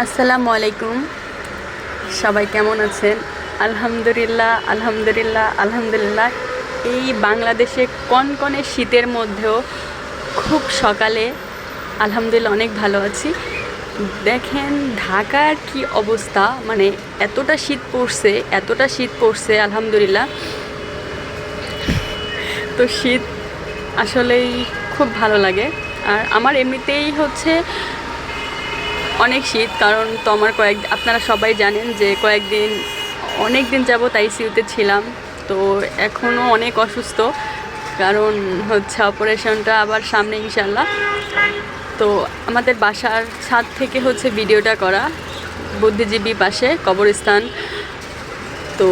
আসসালামু আলাইকুম। সবাই কেমন আছেন? আলহামদুলিল্লাহ আলহামদুলিল্লাহ আলহামদুলিল্লাহ। এই বাংলাদেশে কনকনে শীতের মধ্যেও খুব সকালে আলহামদুলিল্লাহ অনেক ভালো আছি। দেখেন ঢাকার কি অবস্থা মানে এতটা শীত পড়ছে, এতটা শীত পড়ছে, আলহামদুলিল্লাহ। তো শীত আসলেই খুব ভালো লাগে। আর আমার এমনিতেই হচ্ছে অনেক শীত, কারণ তো আমার কয়েক, আপনারা সবাই জানেন যে কয়েকদিন অনেক দিন যাবত আইসিইউতে ছিলাম। তো এখনও অনেক অসুস্থ, কারণ হচ্ছে অপারেশনটা আবার সামনে ইনশাল্লাহ তো আমাদের বাসার ছাদ থেকে হচ্ছে ভিডিওটা করা, বুদ্ধিজীবী পাশে কবরস্থান। তো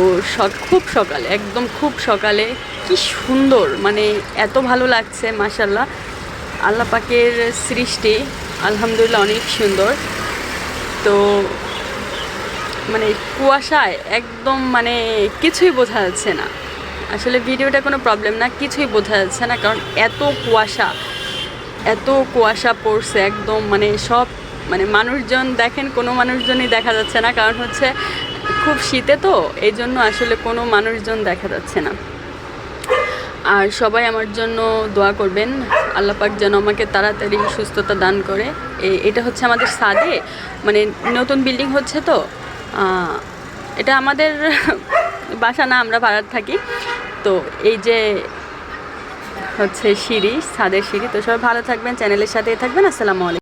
খুব সকালে, একদম খুব সকালে, কি সুন্দর মানে এত ভালো লাগছে মাসাল্লাহ আল্লাহ পাকের সৃষ্টি, আলহামদুলিল্লাহ অনেক সুন্দর। তো মানে কুয়াশায় একদম মানে কিছুই বোঝা যাচ্ছে না। আসলে ভিডিওটা কোনো প্রবলেম না, কিছুই বোঝা যাচ্ছে না, কারণ এত কুয়াশা এত কুয়াশা পড়ছে একদম মানে সব মানে মানুষজন দেখেন, কোনো মানুষজনই দেখা যাচ্ছে না, কারণ হচ্ছে খুব শীতে তো, এই জন্য আসলে কোনো মানুষজন দেখা যাচ্ছে না। আর সবাই আমার জন্য দোয়া করবেন। আল্লাহ পাক যেন আমাকে তাড়াতাড়ি সুস্থতা দান করে। এটা হচ্ছে আমাদের সাদে মানে নতুন বিল্ডিং হচ্ছে তো। এটা আমাদের বাসা না, আমরা ভাড়ার থাকি। তো এই যে হচ্ছে সিঁড়ি, সাদের সিঁড়ি, তো সবাই ভালো থাকবেন, চ্যানেলের সাথেই থাকবেন। আসসালামু আলাইকুম।